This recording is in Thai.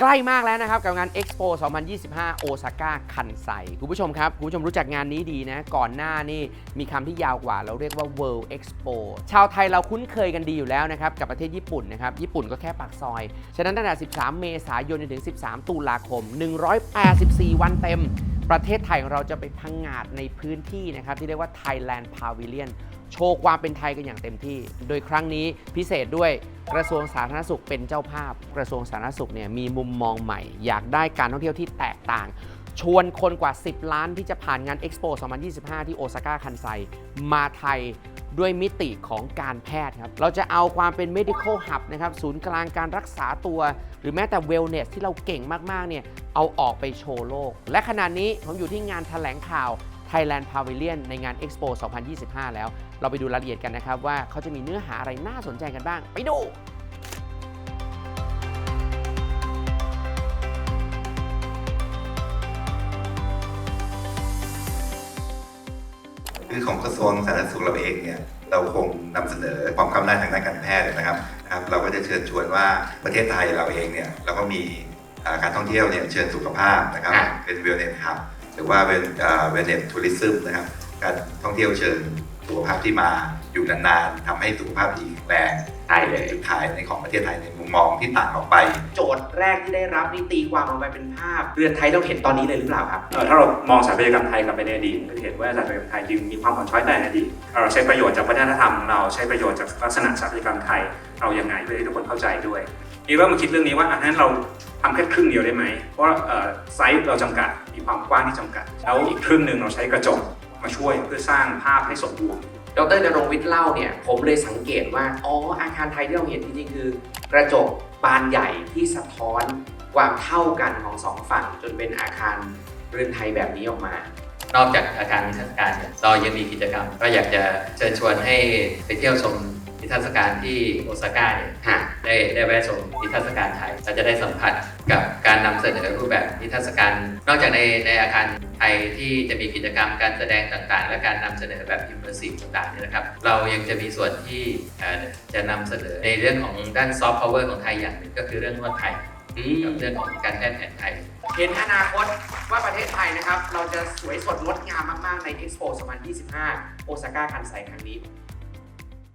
ใกล้มากแล้วนะครับกับงาน Expo 2025 โอซาก้าคันไซคุณผู้ชมครับ คุณผู้ชมรู้จักงานนี้ดีนะ ก่อนหน้านี่มีคำที่ยาวกว่า เราเรียกว่า World Expo ชาวไทยเราคุ้นเคยกันดีอยู่แล้วนะครับ กับประเทศญี่ปุ่นนะครับ ญี่ปุ่นก็แค่ปากซอย ฉะนั้นตั้งแต่ 13 เมษายนจนถึง 13 ตุลาคม 184 วันเต็ม ประเทศไทยของเราจะไปพังงาดในพื้นที่นะครับที่เรียกว่า Thailand Pavilion โชว์ความเป็นไทยกันอย่างเต็มที่ โดยครั้งนี้พิเศษด้วยกระทรวงสาธารณสุขเป็นเจ้าภาพ กระทรวงสาธารณสุขเนี่ยมีมุมมองใหม่ อยากได้การท่องเที่ยวที่แตกต่าง ชวนคนกว่า 10 ล้านที่จะผ่านงาน Expo 2025 ที่โอซาก้าคันไซมาไทยด้วยมิติของการแพทย์ครับ เราจะเอาความเป็น medical hub นะครับ ศูนย์กลางการรักษาตัว หรือแม้แต่ wellness ที่เราเก่งมาก ๆ เนี่ย เอาออกไปโชว์โลก และขณะนี้ผมอยู่ที่งานแถลงข่าว Thailand Pavilion ในงาน Expo 2025 แล้ว เราไปดูรายละเอียดกันนะครับว่าเขาจะมีเนื้อหาอะไรน่าสนใจกันบ้าง ไปดูคือของกระทรวงสาธารณสุขเราเองเนี่ยเราคงนำเสนอความก้าวหน้าทางด้านการแพทย์นะครับนะครับ เราก็จะเชิญชวนว่าประเทศไทยเราเองเนี่ยเราก็มีอ่าการท่องเที่ยวเนี่ยเชิญสุขภาพนะครับอะเป็นเวลเนสครับ หรือว่าเป็นเวเนตทัวริซึมนะครับ การท่องเที่ยวเชิญ สุขภาพที่มาอยู่นานๆทำให้สุขภาพดีแข็งแรงใช่เลยจุดขายในของประเทศไทยในมุมมองที่ต่างออกไป โจทย์แรกที่ได้รับนี่ตีความออกไปเป็นภาพ เรือนไทยเราเห็นตอนนี้เลยหรือเปล่าครับเอ่อถ้าเรามองสถาปัตยกรรมไทยกลับไปในอดีตก็จะเห็นว่าสถาปัตยกรรมไทยจึงมีความอ่อนช้อยแต่ในอดีตเราใช้ประโยชน์จากวัฒนธรรมของเราใช้ประโยชน์จากลักษณะสถาปัตยกรรมไทยเรายังไงเพื่อให้ทุกคนเข้าใจด้วยนี่ว่ามาคิดเรื่องนี้ว่าอันนั้นเราทำแค่ครึ่งเดียวได้ไหมเพราะว่าเอ่อไซส์เราจำกัดมีความกว้างที่จำกัดแล้วอีกครึ่งหนึ่งเราใช้กระจก มาช่วยเพื่อสร้างภาพให้สมบูรณ์ดรนรงค์วิทย์เล่าเนี่ยผมเลยสังเกตว่าอ๋ออาคารไทยที่เราเห็นจริงๆคือกระจกบานใหญ่ที่สะท้อนความเท่ากันของสองฝั่งจนเป็นอาคารเรือนไทยแบบนี้ออกมานอกจากอาคารนิทรรศการเนี่ยเรายังมีกิจกรรม ก็อยากจะเชิญชวนให้ไปเที่ยวชม นิทรรศการที่โอซาก้าเนี่ยฮะได้ได้แวะชมนิทรรศการไทยเราจะได้สัมผัสกับการนำเสนอรูปแบบนิทรรศการ นอกจากในในอาคารไทยที่จะมีกิจกรรมการแสดงต่างๆ และการนำเสนอแบบ immersive ต่างๆเนี่ยนะครับ เรายังจะมีส่วนที่เอ่อจะนำเสนอในเรื่องของด้าน soft power ของไทยอย่างหนึ่งก็คือเรื่องนวดไทยอืกับมเรื่องของการแพทย์แผนไทยเห็นอนาคตว่าประเทศไทยนะครับ เราจะสวยสดงดงามมาก ๆ ใน Expo 2025 โอซาก้าคันไซครั้งนี้